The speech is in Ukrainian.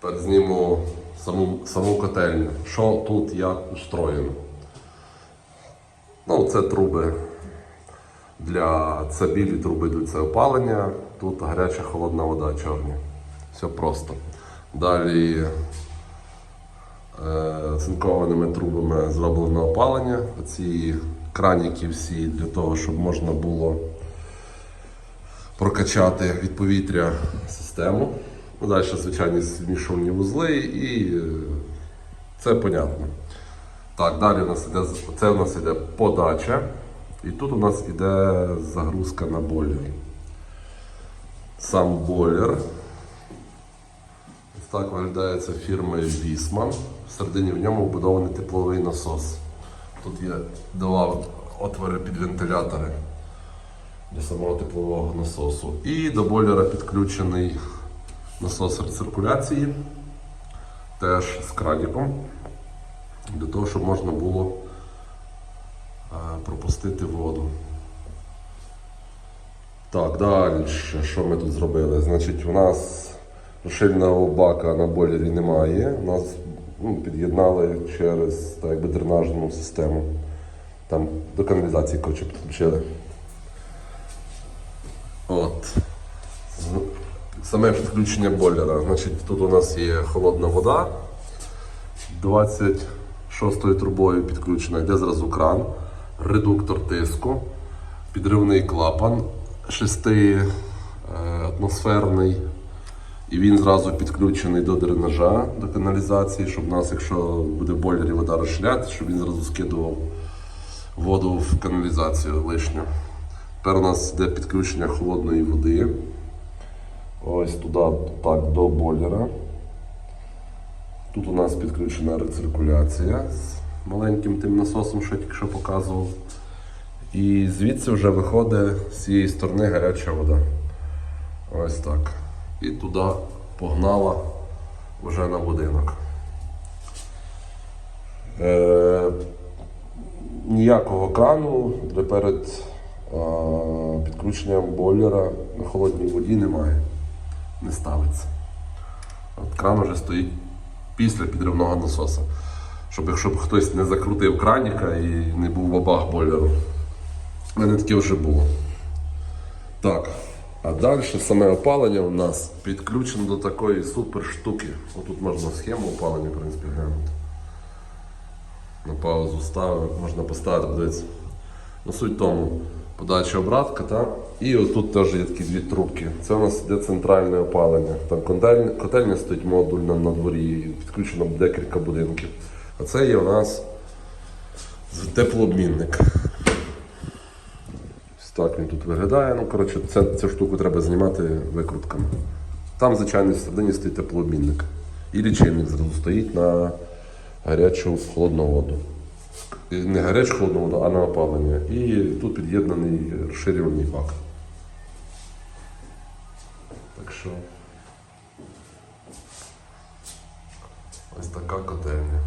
Тепер зніму саму, саму котельню. Що тут як устроєно. Ну, це труби для це білі труби йдуть це опалення. Тут гаряча холодна вода, чорні. Все просто. Далі е, цинкованими трубами зроблено опалення. Оці краніки всі для того, щоб можна було прокачати від повітря систему. Далі, звичайні змішувані вузли і е, це понятно. Так, далі у нас іде, це у нас іде подача. І тут у нас іде загрузка на бойлер. Сам бойлер. Так виглядає це фірмою Вісман. Всередині в ньому вбудований тепловий насос. Тут я давав отвори під вентилятори для самого теплового насосу. І до бойлера підключений насос рециркуляції, теж з краніком, для того, щоб можна було е, пропустити воду. Так, далі, що ми тут зробили? Значить, у нас розширеного бака на бойлері немає. У нас ну, під'єднали через так, якби, дренажну систему. Там до каналізації коротше, підключили. От. Саме підключення бойлера. Значить, тут у нас є холодна вода. 26 трубою підключена, йде зразу кран, редуктор тиску, підривний клапан 6 атмосферний. І він зразу підключений до дренажа, до каналізації, щоб у нас, якщо буде в бойлері вода розшляти, щоб він зразу скидував воду в каналізацію лишню. Тепер у нас йде підключення холодної води. Ось туди так, до бойлера. Тут у нас підключена рециркуляція з маленьким тим насосом, що я тільки що показував. І звідси вже виходить з цієї сторони гаряча вода. Ось так. І туди погнала вже на будинок. Е, ніякого крану перед е, підключенням бойлера на холодній воді немає. Не ставиться. От кран вже стоїть після підривного насоса. Щоб якщо б хтось не закрутив краніка і не був бабах бойлеру. У мене таке вже було. Так. А далі саме опалення у нас підключено до такої супер штуки. Отут можна схему опалення, в принципі, глянути. На паузу ставив, можна поставити, подивитися. Ну, суть тому, подача обратка, так? І отут теж є такі дві трубки. Це у нас йде центральне опалення. Там котельня, котельня стоїть модульна на дворі, підключено декілька будинків. А це є у нас теплообмінник. Ось так він тут виглядає. Ну, коротше, це, цю штуку треба знімати викрутками. Там, звичайно, всередині стоїть теплообмінник. І лічильник зразу стоїть на гарячу холодну воду. Не гарячу холодну воду, а на опалення. І тут під'єднаний розширювальний бак. Так що ось така котельня.